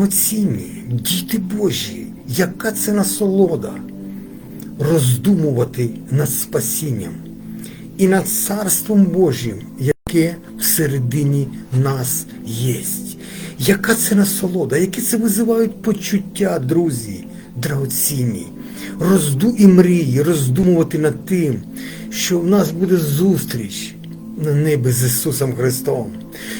Драгоцінні, діти Божі, яка це насолода роздумувати над спасінням і над Царством Божим, яке всередині нас єсть. Яка це насолода, які це визивають почуття, друзі, драгоцінні, розду і мрії, роздумувати над тим, що в нас буде зустріч на небі з Ісусом Христом,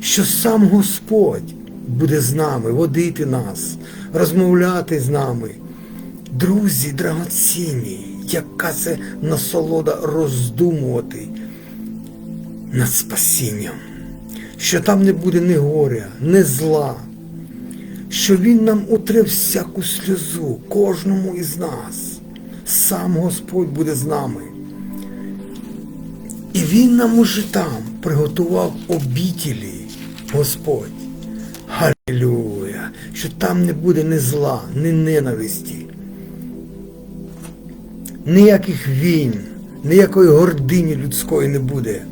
що сам Господь буде з нами, водити нас, розмовляти з нами. Друзі, драгоцінні, яка це насолода роздумувати над спасінням, що там не буде ні горя, ні зла, що Він нам утре всяку сльозу, кожному із нас. Сам Господь буде з нами. І Він нам уже там приготував обітілі, Господь. Що там не буде ні зла, ні ненависті, ніяких війн, ніякої гордині людської не буде,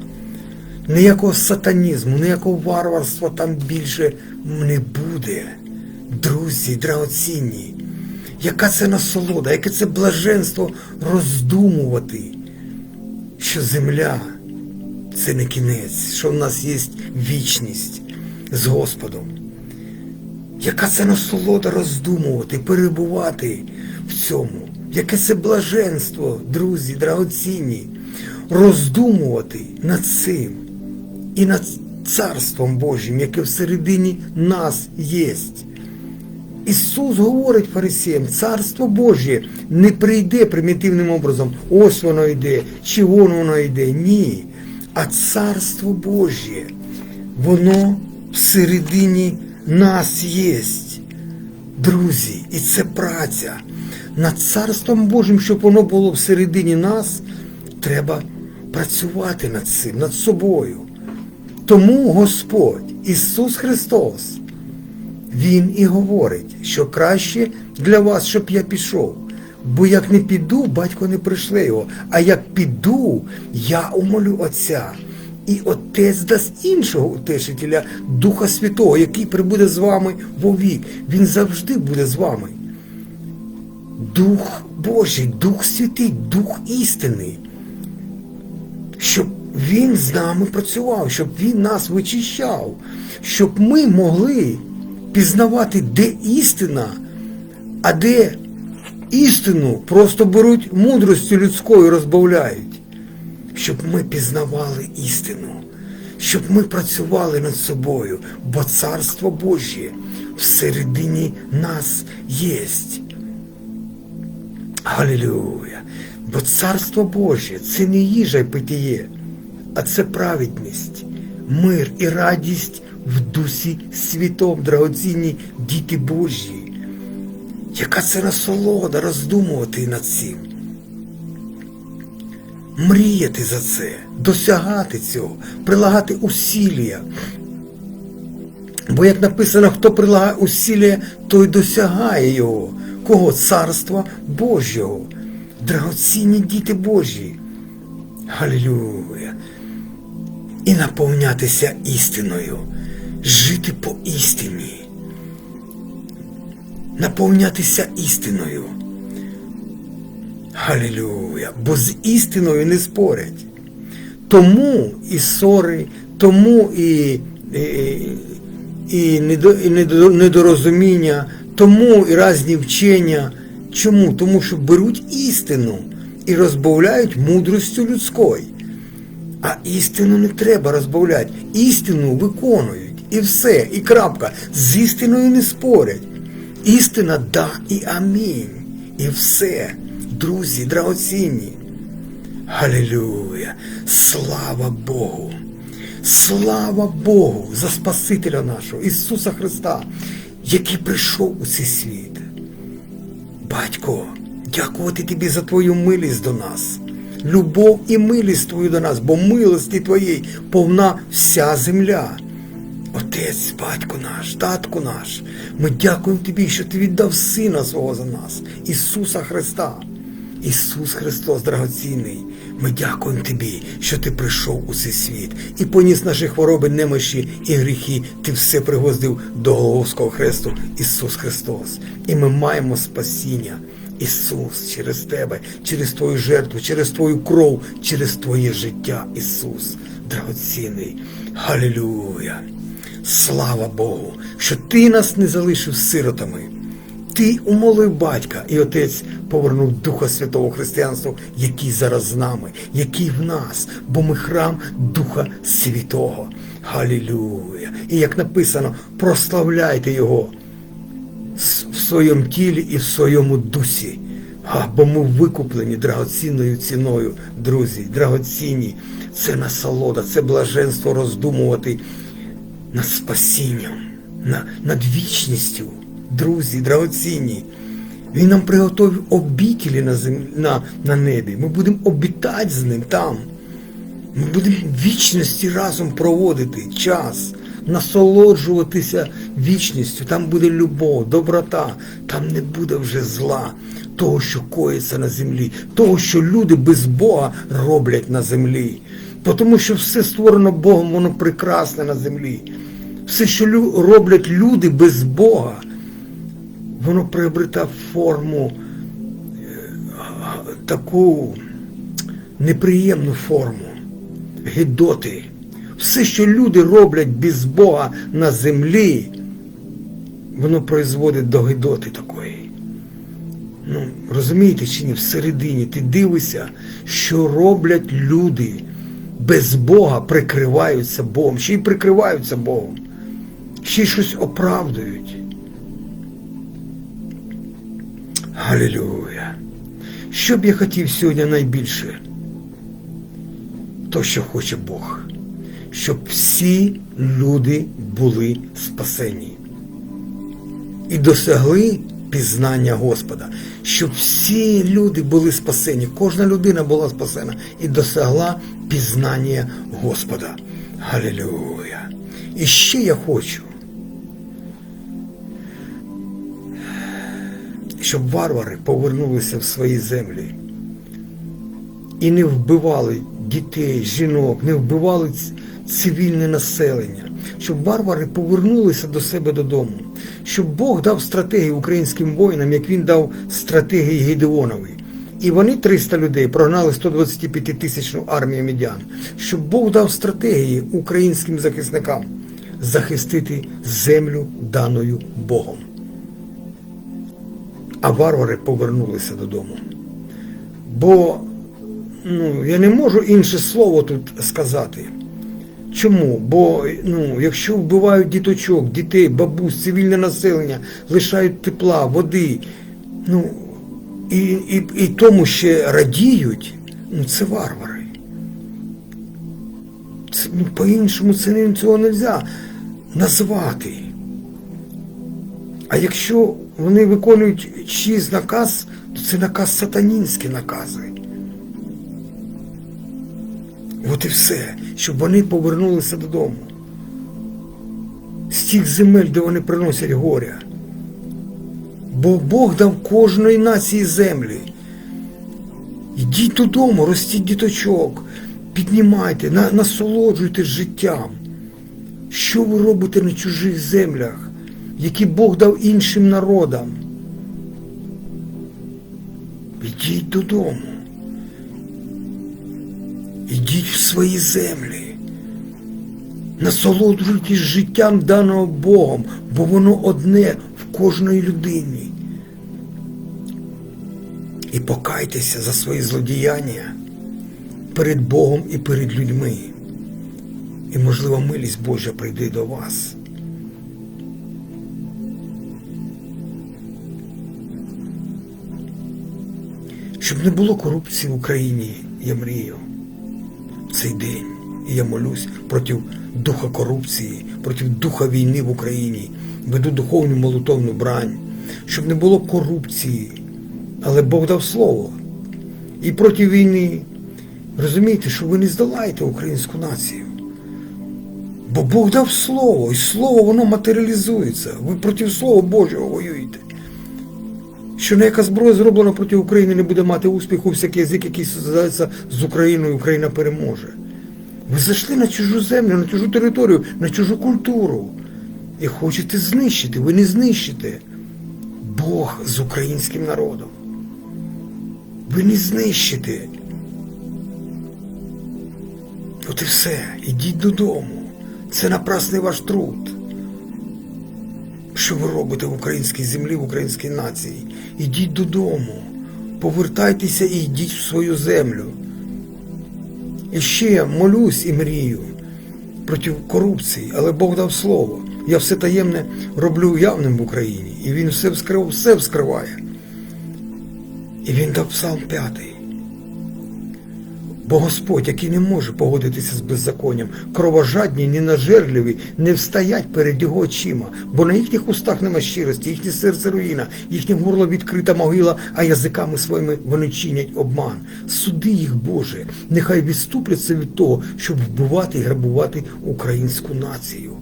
ніякого сатанізму, ніякого варварства там більше не буде. Друзі, драгоцінні, яка це насолода, яке це блаженство роздумувати, що земля це не кінець, що в нас є вічність з Господом. Яка це насолода роздумувати, перебувати в цьому? Яке це блаженство, друзі, драгоцінні, роздумувати над цим і над Царством Божим, яке всередині нас єсть. Ісус говорить фарисеям, Царство Божє не прийде примітивним образом, ось воно йде, чи вон воно йде. Ні. А Царство Божє, воно всередині нас єсть. Друзі, і це праця. Над Царством Божим, щоб воно було всередині нас, треба працювати над цим, над собою. Тому Господь, Ісус Христос, Він і говорить, що краще для вас, щоб я пішов. Бо як не піду, батько не пришле його. А як піду, я умолю Отця. І Отець дасть іншого утешителя, Духа Святого, який прибуде з вами вовік. Він завжди буде з вами. Дух Божий, Дух Святий, Дух істини. Щоб Він з нами працював, щоб Він нас вичищав, щоб ми могли пізнавати, де істина, а де істину просто беруть мудростю людською розбавляють. Щоб ми пізнавали істину, щоб ми працювали над собою, бо Царство Божє всередині нас єсть. Галілюя! Бо Царство Божє це не їжа й питіє, а це праведність, мир і радість в дусі світом, драгоцінні діти Божі. Яка це насолода роздумувати над цим? Мріяти за це, досягати цього, прилагати усілля. Бо як написано, хто прилагає усілля, той досягає його. Кого? Царства Божого. Драгоцінні діти Божі. Галілюя. І наповнятися істиною, жити по істині, наповнятися істиною. Галілюя! Бо з істиною не спорять. Тому і ссори, тому і, і, і, недо, і недо- недорозуміння, тому і різні вчення. Чому? Тому що беруть істину і розбавляють мудростю людською. А істину не треба розбавляти. Істину виконують. І все, і крапка. З істиною не спорять. Істина да і амінь. І все. Друзі, драгоцінні. Галілюя! Слава Богу! Слава Богу за Спасителя нашого, Ісуса Христа, який прийшов у цей світ. Батько, дякувати тобі за твою милість до нас, любов і милість твою до нас, бо милості твоєї повна вся земля. Отець, батько наш, татко наш, ми дякуємо тобі, що ти віддав Сина свого за нас, Ісуса Христа. Ісус Христос, драгоцінний, ми дякуємо Тобі, що Ти прийшов у цей світ і поніс наші хвороби, немощі і гріхи. Ти все пригоздив до Голговського хресту, Ісус Христос. І ми маємо спасіння. Ісус, через Тебе, через Твою жертву, через Твою кров, через Твоє життя, Ісус, драгоцінний. Халілюя! Слава Богу, що Ти нас не залишив сиротами. Ти умолив батька, і Отець повернув Духа Святого Християнства, який зараз з нами, який в нас, бо ми храм Духа Святого. Халілюя! І як написано, прославляйте Його в своєму тілі і в своєму дусі. А, бо ми викуплені драгоцінною ціною, друзі, драгоцінні. Це насолода, це блаженство роздумувати над спасінням, на, над вічністю, друзі, драгоцінні. Він нам приготовив обітілі на, землі, на, на небі. Ми будемо обітати з ним там. Ми будемо вічності разом проводити час, насолоджуватися вічністю. Там буде любов, доброта, там не буде вже зла, того, що коїться на землі, того, що люди без Бога роблять на землі. Тому що все створено Богом, воно прекрасне на землі. Все, що роблять люди без Бога, воно приобретає форму е, таку неприємну форму, гидоти. Все, що люди роблять без Бога на землі, воно призводить до гидоти такої. Ну, розумієте чи ні, всередині ти дивишся, що роблять люди без Бога, прикриваються Богом, ще й прикриваються Богом, ще й щось оправдують. Галілюя. Що б я хотів сьогодні найбільше? То, що хоче Бог, щоб всі люди були спасені і досягли пізнання Господа, щоб всі люди були спасені, кожна людина була спасена і досягла пізнання Господа. Галілюя. І ще я хочу, щоб варвари повернулися в свої землі і не вбивали дітей, жінок, не вбивали цивільне населення, щоб варвари повернулися до себе додому, щоб Бог дав стратегію українським воїнам, як він дав стратегії Гедеонові. І вони 300 людей прогнали 125 тисячну армію медян, щоб Бог дав стратегії українським захисникам захистити землю даною Богом. А варвари повернулися додому. Бо ну, я не можу інше слово тут сказати. Чому? Бо ну, якщо вбивають діточок, дітей, бабусь, цивільне населення, лишають тепла, води, ну, і, і, і тому ще радіють, ну це варвари. Це, ну, по-іншому це цього не можна назвати. А якщо вони виконують чийсь наказ, то це наказ сатанінські накази. От і все, щоб вони повернулися додому. З тих земель, де вони приносять горя. Бо Бог дав кожної нації землі. Йдіть додому, ростіть діточок, піднімайте, насолоджуйтесь життям. Що ви робите на чужих землях, які Бог дав іншим народам? Йдіть додому. Ідіть в свої землі. Насолоджуйтесь життям даного Богом, бо воно одне в кожної людині. І покайтеся за свої злодіяння перед Богом і перед людьми. І, можливо, милість Божа прийде до вас. Не було корупції в Україні, я мрію цей день. І я молюсь проти духа корупції, проти духа війни в Україні. Веду духовну молитовну брань, щоб не було корупції. Але Бог дав слово. І проти війни. Розумієте, що ви не здолаєте українську націю. Бо Бог дав слово, і слово воно матеріалізується. Ви проти Слова Божого воюєте. Що ніяка зброя зроблена проти України не буде мати успіху, всякий язик, який зв'язається з Україною, Україна переможе. Ви зайшли на чужу землю, на чужу територію, на чужу культуру. І хочете знищити, ви не знищите Бог з українським народом. Ви не знищите. От і все, ідіть додому. Це напрасний ваш труд. Що ви робите в українській землі, в українській нації? Ідіть додому, повертайтеся і йдіть в свою землю. І ще молюсь і мрію проти корупції, але Бог дав слово. Я все таємне роблю явним в Україні. І він все вскрив, все вскриває. І він дав псалм п'ятий. Бо Господь, який не може погодитися з беззаконням, кровожадні, ненажерливі, не встоять перед його очима, бо на їхніх устах нема щирості, їхнє серце руїна, їхнє горло відкрита могила, а язиками своїми вони чинять обман. Суди їх, Боже, нехай відступляться від того, щоб вбивати і грабувати українську націю.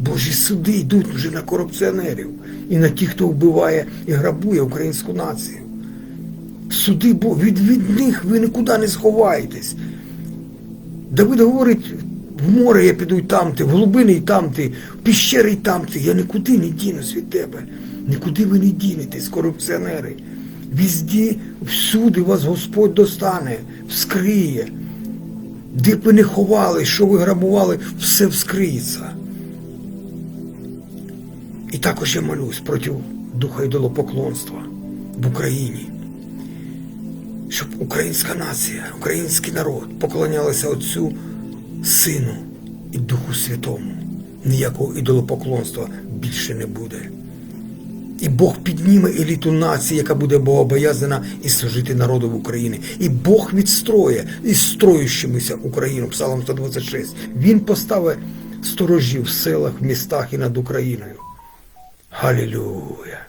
Божі суди йдуть вже на корупціонерів і на тих, хто вбиває і грабує українську націю. Суди Бо від, від них ви нікуди не сховаєтесь. Давид говорить, в море я піду й там ти, в глибини й там ти, в піщери й там ти. Я нікуди не дінусь від тебе. Нікуди ви не дінетесь, корупціонери. Візді, всюди вас Господь достане, вскриє. Де б ви не ховали, що ви грабували, все вскриється. І також я молюсь проти духа ідолопоклонства в Україні щоб українська нація, український народ поклонялися Отцю, Сину і Духу Святому. Ніякого ідолопоклонства більше не буде. І Бог підніме еліту нації, яка буде богобоязана і служити народу в Україні. І Бог відстроє із строючимися Україну, Псалом 126. Він поставить сторожів в селах, в містах і над Україною. Галілюя!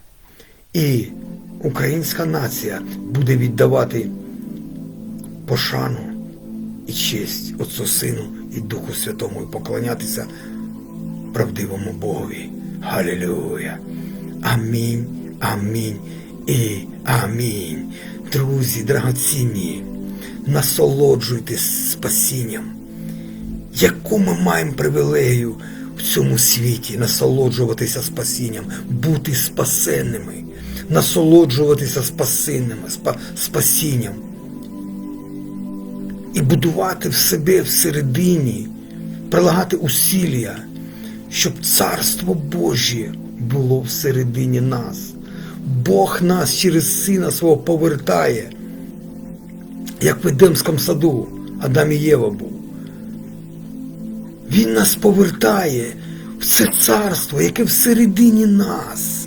І українська нація буде віддавати пошану і честь Отцу Сину і Духу Святому і поклонятися правдивому Богові. Галілюя! Амінь, амінь і амінь. Друзі, драгоцінні, насолоджуйтесь спасінням. Яку ми маємо привілею в цьому світі насолоджуватися спасінням, бути спасенними, насолоджуватися спасенними, спасінням і будувати в себе всередині, прилагати усілля, щоб Царство Божє було всередині нас. Бог нас через Сина свого повертає, як в Едемському саду Адам і Єва був. Він нас повертає в це царство, яке всередині нас.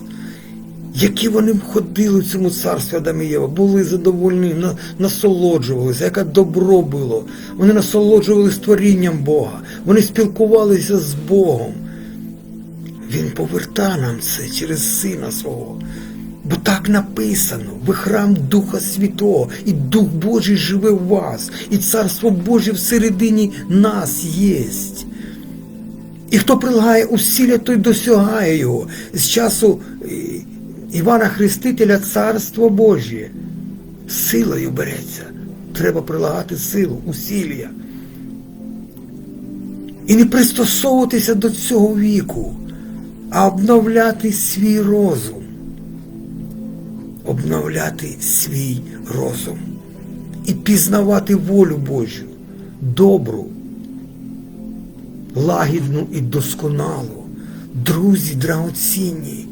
Які вони ходили в цьому царстві Адам і Єва, були задовольні, насолоджувалися, яке добро було. Вони насолоджувалися творінням Бога, вони спілкувалися з Богом. Він поверта нам це через Сина свого. Бо так написано, ви храм Духа Святого, і Дух Божий живе в вас, і Царство Боже всередині нас єсть. І хто прилагає усілля, той досягає його. З часу е, Івана Хрестителя Царство Божє силою береться. Треба прилагати силу, усілля. І не пристосовуватися до цього віку, а обновляти свій розум. Обновляти свій розум і пізнавати волю Божу, добру, лагідну і досконалу. Друзі драгоцінні,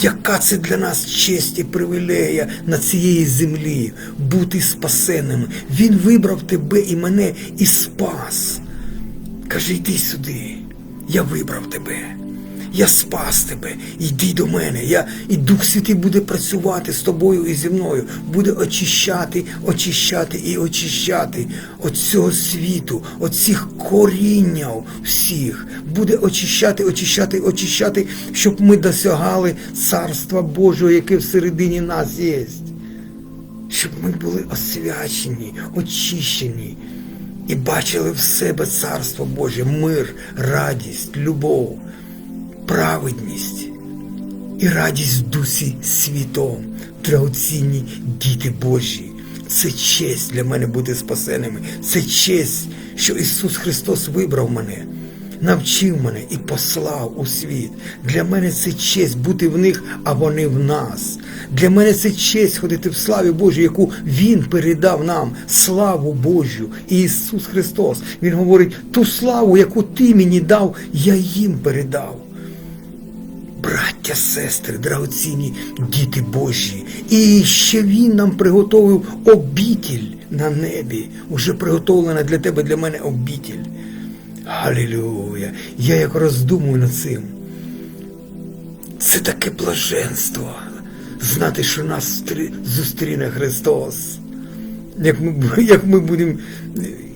яка це для нас честь і привілея на цієї землі бути спасеним? Він вибрав тебе і мене і спас. Каже, йди сюди, я вибрав тебе. Я спас тебе, йди до мене. Я, І Дух Святий буде працювати з тобою і зі мною, буде очищати, очищати і очищати от цього світу, от цих корінняв всіх. Буде очищати, очищати, очищати, щоб ми досягали Царства Божого, яке всередині нас є. Щоб ми були освячені, очищені і бачили в себе Царство Боже, мир, радість, любов праведність і радість в дусі світом, драгоцінні діти Божі. Це честь для мене бути спасеними. Це честь, що Ісус Христос вибрав мене, навчив мене і послав у світ. Для мене це честь бути в них, а вони в нас. Для мене це честь ходити в славі Божій, яку Він передав нам, славу Божю. І Ісус Христос. Він говорить, ту славу, яку ти мені дав, я їм передав. Браття, сестри, драгоцінні діти Божі. І ще Він нам приготовив обітіль на небі. Уже приготовлена для тебе, для мене обітіль. Галілюя! Я як роздумую над цим. Це таке блаженство. Знати, що нас зустріне Христос. Як ми, як ми будемо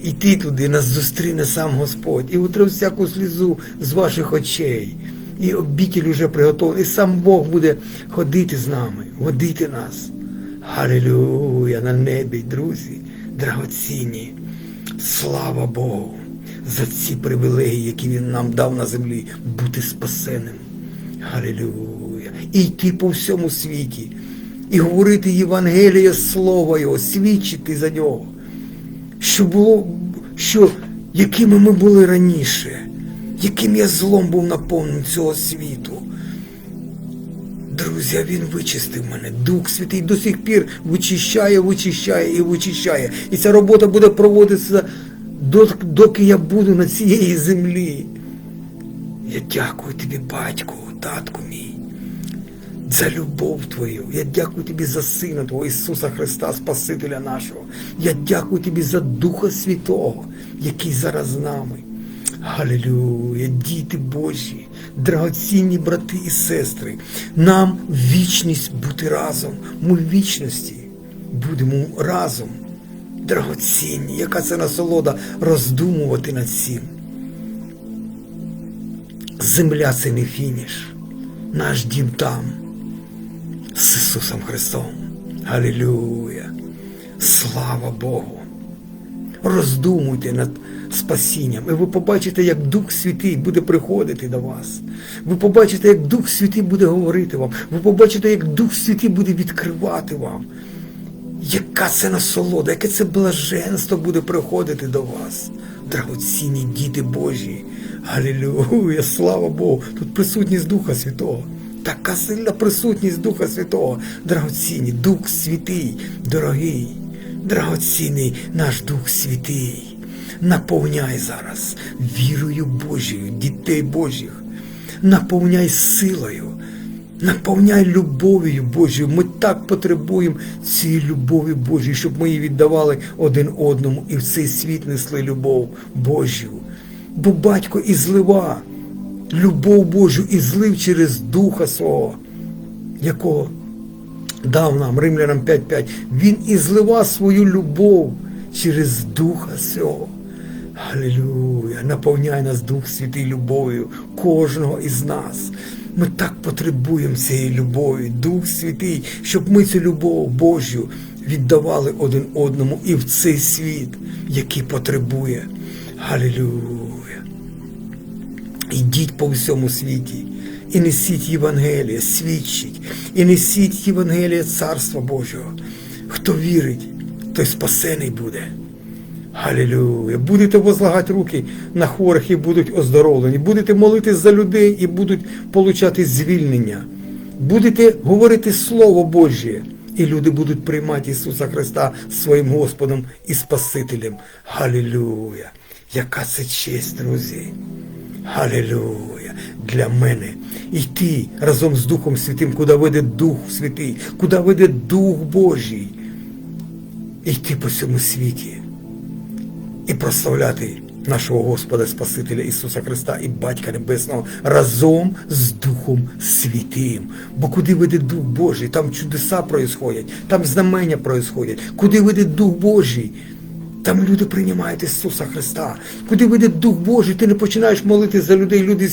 йти туди, нас зустріне сам Господь. І утре всяку слізу з ваших очей. І обітіль уже приготовлений. І сам Бог буде ходити з нами, водити нас. Халилюя на небі, друзі, драгоцінні. Слава Богу за ці привілегії, які Він нам дав на землі, бути спасеним. Халилюя. І йти по всьому світі, і говорити Євангеліє Слово Його, свідчити за нього. Що було, що якими ми були раніше, яким я злом був наповнений цього світу. Друзі, він вичистив мене. Дух Святий до сих пір вичищає, вичищає і вичищає. І ця робота буде проводитися, доки я буду на цієї землі. Я дякую тобі, батьку, татку мій, за любов твою. Я дякую тобі за Сина Твого Ісуса Христа, Спасителя нашого. Я дякую тобі за Духа Святого, який зараз з нами. Галилюя, діти Божі, драгоцінні брати і сестри, нам вічність бути разом. Ми в вічності будемо разом. Драгоцінні, яка це насолода роздумувати над цим. Земля це не фініш. Наш дім там. З Ісусом Христом. Алілюя. Слава Богу. Роздумуйте над спасінням, і ви побачите, як Дух Святий буде приходити до вас. Ви побачите, як Дух Святий буде говорити вам. Ви побачите, як Дух Святий буде відкривати вам. Яка це насолода, яке це блаженство буде приходити до вас, драгоцінні діти Божі. Алілюя, слава Богу! Тут присутність Духа Святого. Така сильна присутність Духа Святого. Драгоцінні, Дух Святий, дорогий, драгоцінний наш Дух Святий. Наповняй зараз вірою Божою, дітей Божих. Наповняй силою. Наповняй любов'ю Божою. Ми так потребуємо цієї любові Божої, щоб ми її віддавали один одному і в цей світ несли любов Божю. Бо батько і злива любов Божу і злив через Духа свого, якого дав нам Римлянам 5.5. Він і злива свою любов через Духа свого. Алілюя! Наповняй нас Дух Святий любов'ю, кожного із нас. Ми так потребуємо цієї любові, Дух Святий, щоб ми цю любов Божу віддавали один одному і в цей світ, який потребує. Алілюя! Ідіть по всьому світі і несіть Євангеліє, свідчіть, і несіть Євангеліє Царства Божого. Хто вірить, той спасений буде. Галілюя. Будете возлагати руки на хворих і будуть оздоровлені. Будете молитись за людей і будуть получати звільнення. Будете говорити Слово Божє, і люди будуть приймати Ісуса Христа своїм Господом і Спасителем. Галілюя! Яка це честь, друзі! Галілюя! Для мене йти разом з Духом Святим, куди веде Дух Святий, куди веде Дух Божий. Йти по цьому світі і прославляти нашого Господа Спасителя Ісуса Христа і Батька Небесного разом з Духом Святим. Бо куди веде Дух Божий, там чудеса происходять, там знамення происходять. Куди веде Дух Божий, там люди приймають Ісуса Христа. Куди веде Дух Божий, ти не починаєш молити за людей, люди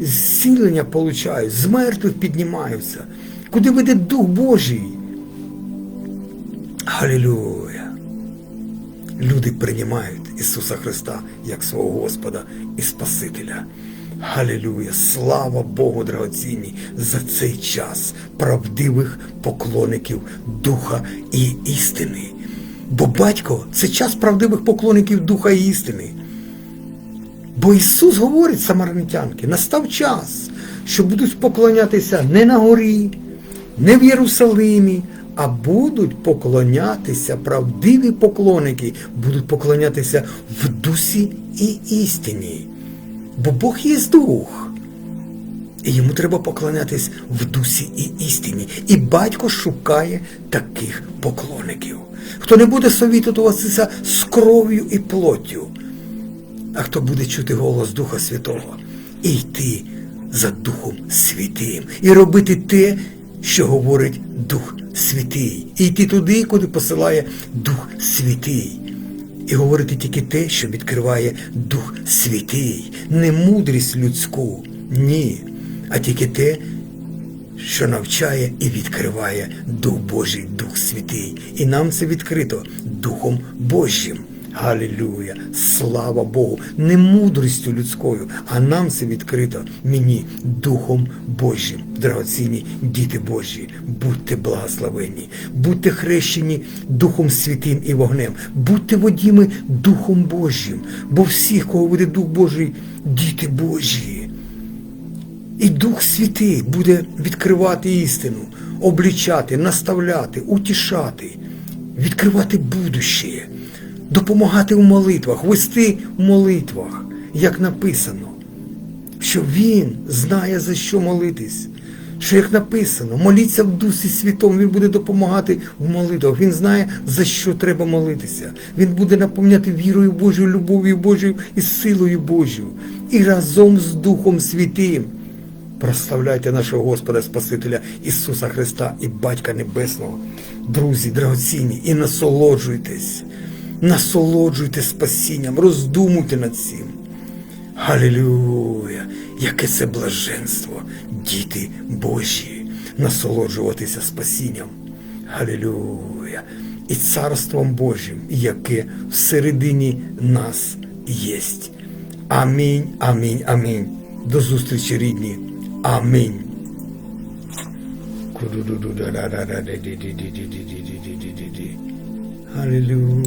зцілення получають, з мертвих піднімаються. Куди веде Дух Божий? Халілюя! Люди приймають Ісуса Христа як свого Господа і Спасителя. Халілюя! Слава Богу, драгоцінні, за цей час правдивих поклонників Духа і істини. Бо батько це час правдивих поклонників Духа і істини. Бо Ісус говорить самаритянки, настав час, що будуть поклонятися не на горі, не в Єрусалимі, а будуть поклонятися правдиві поклонники, будуть поклонятися в дусі і істині. Бо Бог є дух. І йому треба поклонятись в дусі і істині. І батько шукає таких поклонників. Хто не буде совітуватися з кров'ю і плоттю, а хто буде чути голос Духа Святого і йти за Духом Святим, і робити те, що говорить Дух Святий, і йти туди, куди посилає Дух Святий. І говорити тільки те, що відкриває Дух Святий, не мудрість людську, ні, а тільки те, що навчає і відкриває Дух Божий, Дух Святий. І нам це відкрито Духом Божим. Галілюя! Слава Богу! Не мудрістю людською, а нам це відкрито мені Духом Божим. Драгоцінні діти Божі, будьте благословені, будьте хрещені Духом Святим і вогнем, будьте водіми Духом Божим, бо всіх, кого буде Дух Божий, діти Божі. І Дух Святий буде відкривати істину, облічати, наставляти, утішати, відкривати будуще, допомагати у молитвах, вести у молитвах, як написано, що Він знає, за що молитись. Що як написано, моліться в Дусі Святому, Він буде допомагати в молитвах. Він знає, за що треба молитися. Він буде наповняти вірою Божою, любов'ю Божою і силою Божою. І разом з Духом Святим. Прославляйте нашого Господа Спасителя Ісуса Христа і Батька Небесного. Друзі, драгоцінні, і насолоджуйтесь, насолоджуйтесь спасінням, роздумуйте над цим. Халілюя! Яке це блаженство, діти Божі, насолоджуватися спасінням. Халілюя! І царством Божим, яке всередині нас єсть. Амінь, амінь, амінь. До зустрічі, рідні. Амінь. Аллилуйя.